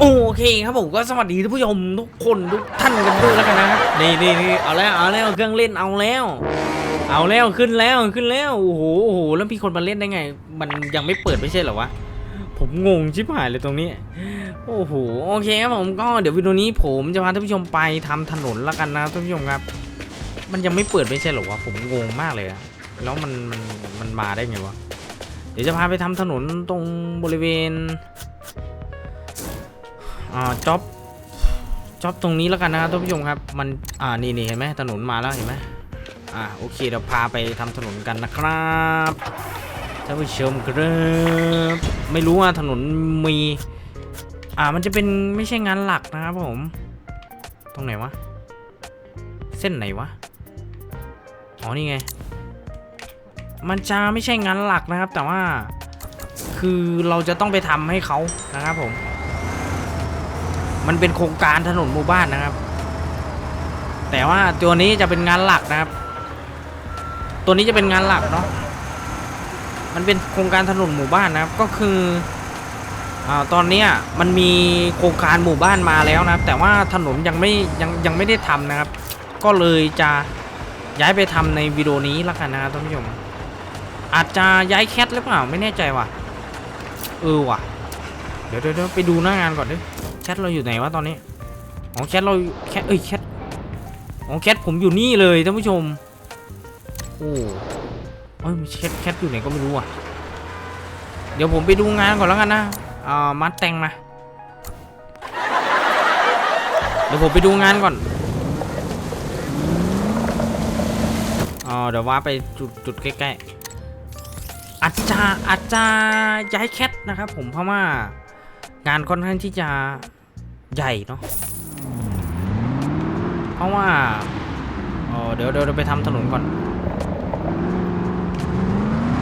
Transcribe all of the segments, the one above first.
โอเคครับผมก็สวัสดีท่านผู้ชมทุกคนทุกท่านกันด้วยแล้วกันนะครับนี่นี่นี่เอาแล้วเอาแล้วเครื่องเล่นเอาแล้ว เอาแล้วขึ้นแล้วขึ้นแล้วโอ้โหโอ้โหแล้วมีคนมาเล่นได้ไง มันยังไม่เปิดไม่ใช่เหรอวะผมงงชิบหายเลยตรงนี้ โอ้โหโอเคครับผมก็เดี๋ยววิดีโอนี้ผมจะพาท่านผู้ชมไปทำถนนแล้วกันนะท่านผู้ชมครับ มันยังไม่เปิดไม่ใช่เหรอวะผมงงมากเลยอะแล้วมันมันมันมาได้ไงวะเดี๋ยวจะพาไปทำถนนตรงบริเวณ อ่าจ็อบจ็อบตรงนี้แล้วกันนะครับท่านผู้ชมครับ มันอ่านี่นี่เห็นไหมถนนมาแล้วเห็นไหมอ่าโอเคเดี๋ยวพาไปทำถนนกันนะครับท่านผู้ชมครับไม่รู้ว่าถนนมีอ่ามันจะเป็นไม่ใช่งานหลักนะครับผมตรงไหนวะเส้นไหนวะอ๋อนี่ไง มันจะไม่ใช่งานหลักนะครับ แต่ว่าคือเราจะต้องไปทำให้เขานะครับผม มันเป็นโครงการถนนหมู่บ้านนะครับ แต่ว่าตัวนี้จะเป็นงานหลักนะครับ ตัวนี้จะเป็นงานหลักเนาะมันเป็นโครงการถนนหมู่บ้านนะครับ ก็คืออ่าตอนนี้มันมีโครงการหมู่บ้านมาแล้วนะครับ แต่ว่าถนนยังไม่ยังยังไม่ได้ทำนะครับ ก็เลยจะย้ายไปทำในวิดีโอนี้ล้วกันนะครับท่านผู้ชมอาจจะย้ายแคทหรือเปล่าไม่แน่ใจว่ะเออว่ะ เดี๋ยวเดี๋ยวไปดูหน้างานก่อนดิ แคทเราอยู่ไหนวะตอนนี้ อ๋อแคทเราแคทเอ้ยแคทอ๋อแคทผมอยู่นี่เลยท่านผู้ชม โอ้เอ้ยแคทแคทอยู่ไหนก็ไม่รู้อะ เดี๋ยวผมไปดูงานก่อนแล้วกันนะอ่ามัดแต่งมา เดี๋ยวผมไปดูงานก่อนอ๋อเดี๋ยวว่าไปจุดจุดใกล้ๆ อาจจะอาจจะย้ายแคทนะครับผมเพราะว่างานค่อนข้างที่จะ ใหญ่เนาะเพราะว่าเอ่อเดี๋ยวเดี๋ยวเราไปทำถนนก่อน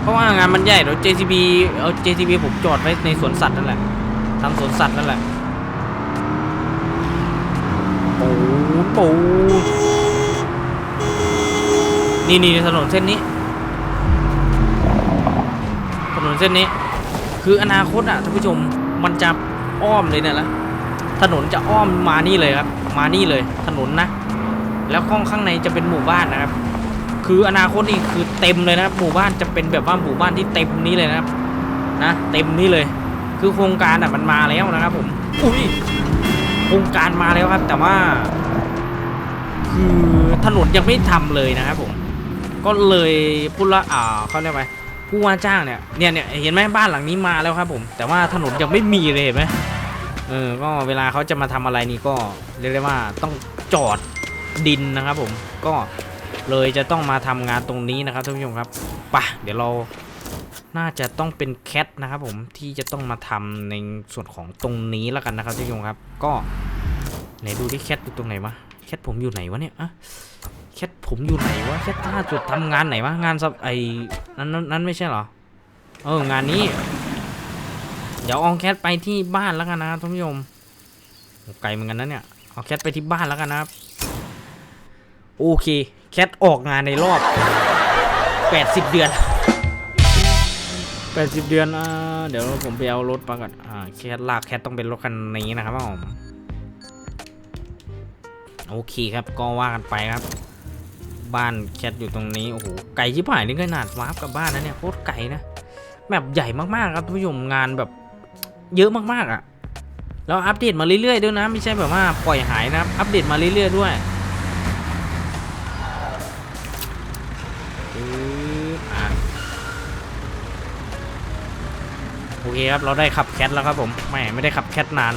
เพราะว่างานมันใหญ่เดี๋ยว JCB เอา JCB ผมจอดไว้ในสวนสัตว์นั่นแหละทำสวนสัตว์นั่นแหละปูปูนี่นี่ถนนเส้นนี้ ถนนเส้นนี้ คืออนาคตอะท่านผู้ชมมันจะอ้อมเลยเนี่ยละ ถนนจะอ้อมมานี่เลยครับ มานี่เลยถนนนะ แล้วข้างข้างในจะเป็นหมู่บ้านนะครับ คืออนาคตนี่คือเต็มเลยนะครับหมู่บ้านจะเป็นแบบว่าหมู่บ้านที่เต็มนี้เลยนะครับนะเต็มนี้เลย คือโครงการอะมันมาแล้วนะครับ ผมอุ้ยโครงการมาแล้วครับ แต่ว่า คือถนนยังไม่ทำเลยนะครับผม ก็เลยพูดละอ่าเขาเรียกว่าผู้ว่าจ้างเนี่ยเนี่ยเนี่ยเห็นไหมบ้านหลังนี้มาแล้วครับ ผม แต่ว่าถนนยังไม่มีเลยเห็นไหม เออก็เวลาเขาจะมาทำอะไรนี่ก็เรียกได้ว่าต้องจอดดินนะครับผมก็เลยจะต้องมาทำงานตรงนี้นะครับท่านผู้ชมครับปะเดี๋ยวเราน่าจะต้องเป็นแคทนะครับผมที่จะต้องมาทำในส่วนของตรงนี้แล้วกันนะครับท่านผู้ชมครับ ก็ไหนดูที่แคทอยู่ตรงไหนวะแคทผมอยู่ไหนวะเนี่ยอะแคทผมอยู่ไหนวะแคทล่าสุดทำงานไหนวะงานสับไอ้นั้นนั้นไม่ใช่เหรอเอองานนี้ เดี๋ยวเอาแคทไปที่บ้านแล้วกันนะท่านผู้ชมไกลเหมือนกันนะเนี่ยเอาแคทไปที่บ้านแล้วกันนะครับโอเค แคทออกงานในรอบ 80 เดือน 80 เดือนอ่าเดี๋ยวผมไปเอารถมาก่อนอ่าแคทลากแคทต้องเป็นรถคันนี้นะครับผมโอเคครับก็ว่ากันไปครับ บ้านแคทอยู่ตรงนี้โอ้โหไก่ชิบหายนี่ขนาดวาร์ปกับบ้านนะเนี่ยโคตรไก่นะแบบใหญ่มากๆครับท่านผู้ชมงานแบบ เยอะมากๆอะแล้วอัปเดตมาเรื่อยๆด้วยนะไม่ใช่แบบว่าปล่อยหายนะอัปเดตมาเรื่อยๆด้วยโอเคครับเราได้ขับแคทแล้วครับผมไม่ไม่ได้ขับแคทนาน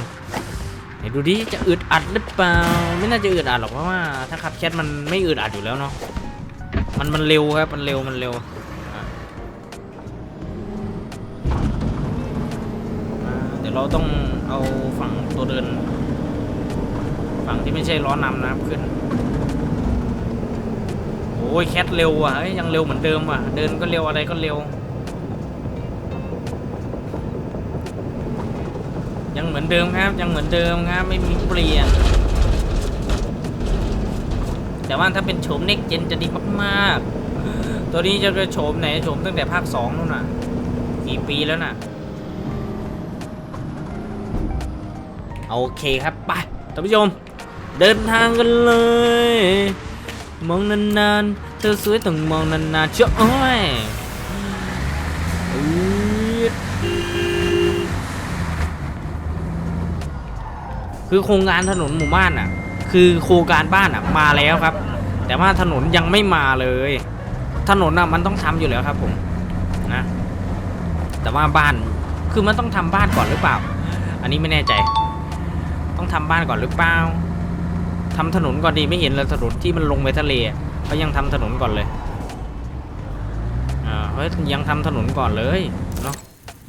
ไหนดูดิจะอึดอัดหรือเปล่าไม่น่าจะอึดอัดหรอกเพราะว่า ถ้าขับแคทมันไม่อึดอัดอยู่แล้วเนาะมันมันเร็วครับมันเร็วมันเร็ว ดี๋ยวเราต้องเอาฝั่งตัวเดิน ฝั่งที่ไม่ใช่ล้อนำนะครับขึ้นโอ้ยแคทเร็วว่ะยังเร็วเหมือนเดิมว่ะ เดินก็เร็วอะไรก็เร็ว ยังเหมือนเดิมครับยังเหมือนเดิมครับไม่มีเปลี่ยน แต่ว่าถ้าเป็นโฉมเน็กเจนจะดีมากๆ ตัวนี้จะเป็นโฉมไหนโฉมตั้งแต่ภาคสองนู่นน่ะกี่ปีแล้วน่ะ โอเคครับไปท่านผู้ชม เดินทางกันเลย มองนานๆ เธอสวยต้องมองนานๆเชื่อโอ้ยคือโครงการถนนหมู่บ้านอะ คือโครงการบ้านอะมาแล้วครับ แต่ว่าถนนยังไม่มาเลย ถนนอะมันต้องทำอยู่แล้วครับผมนะ แต่ว่าบ้านคือมันต้องทำบ้านก่อนหรือเปล่า อันนี้ไม่แน่ใจ ต้องทำบ้านก่อนหรือเปล่าทำถนนก่อนดีไม่เห็นเลยถนนที่มันลงไปทะเลเขายังทำถนนก่อนเลยอ่าเฮ้ยยังทำถนนก่อนเลยเนาะ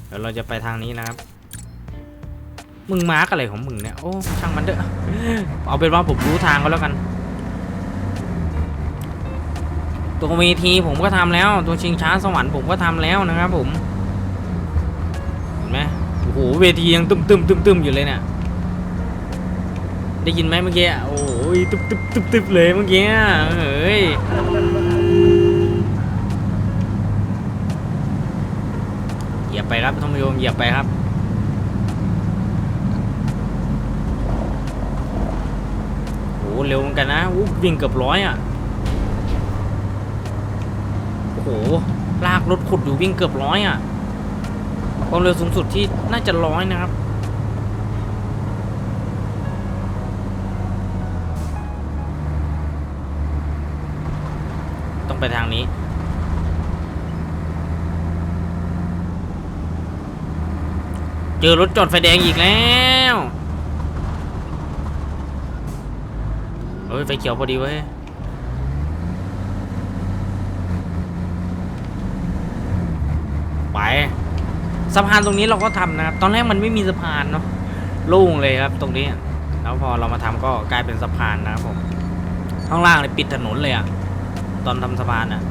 เดี๋ยวเราจะไปทางนี้นะครับ มึงมาร์กอะไรของมึงเนี่ยโอ้ช่างมันเถอะเอาเป็นว่าผมรู้ทางก็แล้วกัน ตัวเวทีผมก็ทำแล้ว ตัวชิงช้าสวรรค์ผมก็ทำแล้วนะครับผมเห็นไหมโอ้โหเวทียังตึมตึมตึมตึมอยู่เลยเนี่ย ได้ยินไหมเมื่อกี้โอ้ยตึบตึบตึบตึบเลยเมื่อกี้เฮ้ยเหยียบไปครับท่านผู้ชมเหยียบไปครับโอ้เร็วเหมือนกันนะอู้วิ่งเกือบร้อยอะโอ้โหลากรถขุดอยู่วิ่งเกือบร้อยอะความเร็วสูงสุดที่น่าจะร้อยนะครับ ไปทางนี้ เจอรถจอดไฟแดงอีกแล้วเฮ้ยไฟเขียวพอดีเว้ยไปสะพานตรงนี้เราก็ทำนะครับ ตอนแรกมันไม่มีสะพานเนาะโล่งเลยครับตรงนี้ แล้วพอเรามาทำก็กลายเป็นสะพานนะครับผมข้างล่างเลยปิดถนนเลยอะ ตอนทำสะพานอะ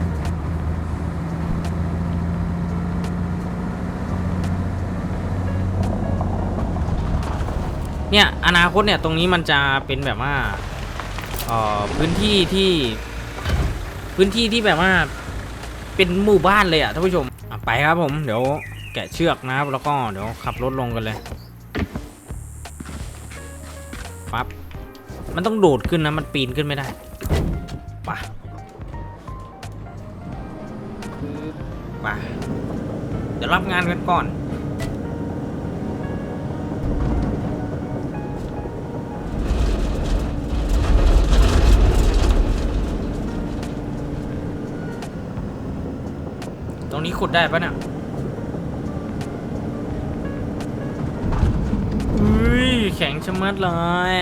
เนี่ยอนาคตเนี่ยตรงนี้มันจะเป็นแบบว่าเอ่อพื้นที่ที่พื้นที่ที่แบบว่าเป็นหมู่บ้านเลยอะท่านผู้ชมไปครับผมเดี๋ยวแกะเชือกนะครับแล้วก็เดี๋ยวขับรถลงกันเลยปั๊บมันต้องโดดขึ้นนะมันปีนขึ้นไม่ได้ไป ปเดี๋ยวรับงานกันก่อน ตรงนี้ขุดได้ปะเนี่ยอุ้ยแข็งชะมัดเลย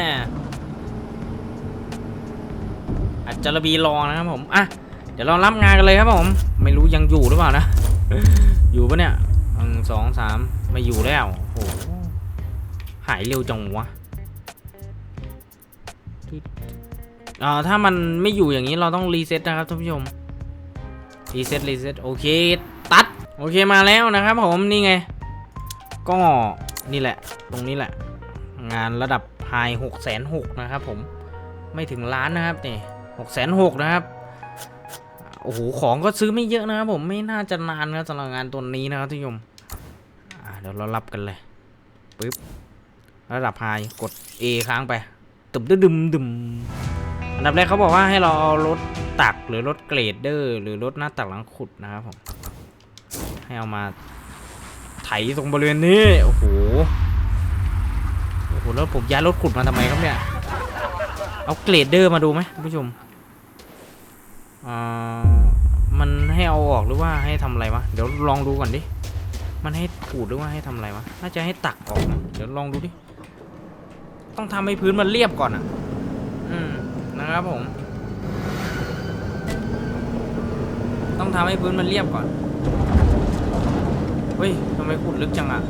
อัจจาระบีรอนะครับผม อะ เดี๋ยวเรารับงานกันเลยครับผม ไม่รู้ยังอยู่หรือเปล่านะ อยู่ปะเนี่ยหนึ่งสองสามม่อยู่แล้วโหหายเร็วจังวะอ่าถ้ามันไม่อยู่อย่างนี้เราต้องรีเซ็ตนะครับท่านผู้ชมรีเซ็ตรีเซ็ตโอเค ตัด โอเคมาแล้วนะครับผมนี่ไง ก็นี่แหละ ตรงนี้แหละ งานระดับไฮหกแสนหกนะครับผมไม่ถึงล้านนะครับนี่หกแสนหกนะครับ โอ้โห ของก็ซื้อไม่เยอะนะครับผมไม่น่าจะนานนะสำหรับงานตัวนี้นะครับท่านผู้ชมอ่าเดี๋ยวเรารับกันเลยปึ๊บระดับไฮกด A ค้างไปตึมดึมดึมดึมอันดับแรกเขาบอกว่าให้เราเอารถตักหรือรถเกรดเดอร์ หรือรถหน้าตักหลังขุดนะครับผมให้เอามาไถตรงบริเวณนี้โอ้โหโอ้โหแล้วผมย้ายรถขุดมาทำไมครับเนี่ยเอาเกรดเดอร์มาดูไหมคุณผู้ชมอ่า มันให้เอาออกหรือว่าให้ทำอะไรวะ เดี๋ยวลองดูก่อนดิ มันให้ขูดหรือว่าให้ทำอะไรวะ น่าจะให้ตักออกนะเดี๋ยวลองดูดิ ต้องทำให้พื้นมันเรียบก่อนอะ อืม นะครับผม ต้องทำให้พื้นมันเรียบก่อน เฮ้ยทำไมขุดลึกจังอะ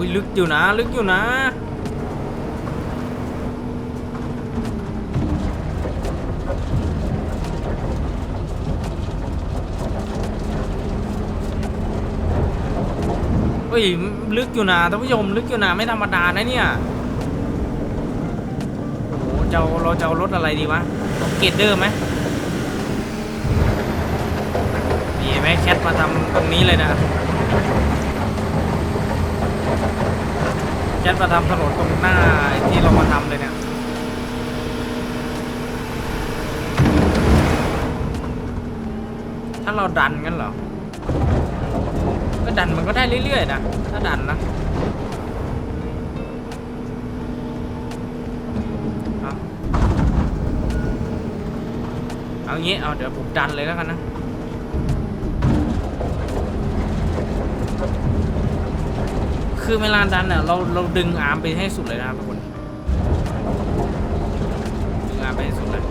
อุ้ยลึกอยู่นะ ลึกอยู่นะเฮ้ยลึกอยู่นะท่านผู้ชมลึกอยู่นะไม่ธรรมดานะเนี่ยโอ้โหจะเอาเราจะเอารถอะไรดีวะรถเกรดเดอร์ไหมช้แคทมาทำตรงนี้เลยนะ แคทมาทำถนนตรงหน้าที่เรามาทำเลยเนี่ยถ้าเราดันกันเหรอ ก็ดันมันก็ได้เรื่อยๆนะถ้าดันนะเอาเอางี้เอาเดี๋ยวผมดันเลยแล้วกันนะ คือเวลาดันเนี่ยเราเราดึงอาร์มไปให้สุดเลยนะครับทุกคน ดึงอาร์มไปให้สุดเลย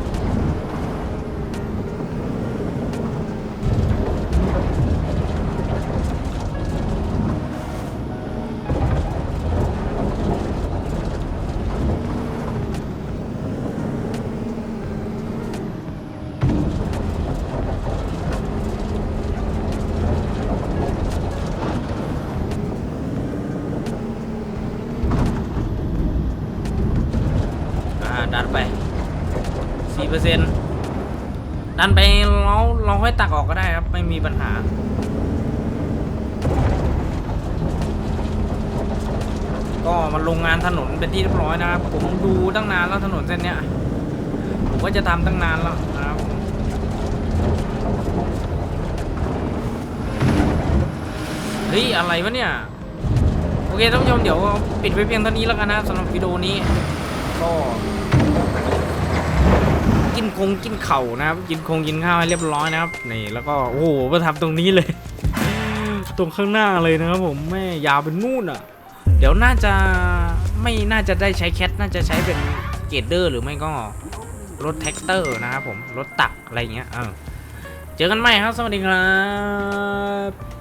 อ่าดันไปสี่ เปอร์เซ็นต์ดันไปเราเราค่อยตักออกก็ได้ครับ ไม่มีปัญหา ก็มาลงงานถนนเป็นที่เรียบร้อยนะครับ ผมดูตั้งนานแล้วถนนเส้นเนี้ย ผมก็จะทำตั้งนานแล้วนะครับเฮ้ย อะไรวะเนี่ย โอเคท่านผู้ชมเดี๋ยวปิดไว้เพียงเท่านี้แล้วกันนะสำหรับวิดีโอนี้ก็ กินคงกินเข่านะครับ กินคงกินข้าวให้เรียบร้อยนะครับนี่แล้วก็โอ้โหมาทำตรงนี้เลย ตรงข้างหน้าเลยนะครับผมแม่ยาวเป็นนู่นอะ เดี๋ยวน่าจะไม่น่าจะได้ใช้แคทน่าจะใช้เป็นเกรดเดอร์หรือไม่ก็รถแท็กเตอร์นะครับผมรถตักอะไรอย่างเงี้ยเออเจอกันใหม่ครับ สวัสดีครับ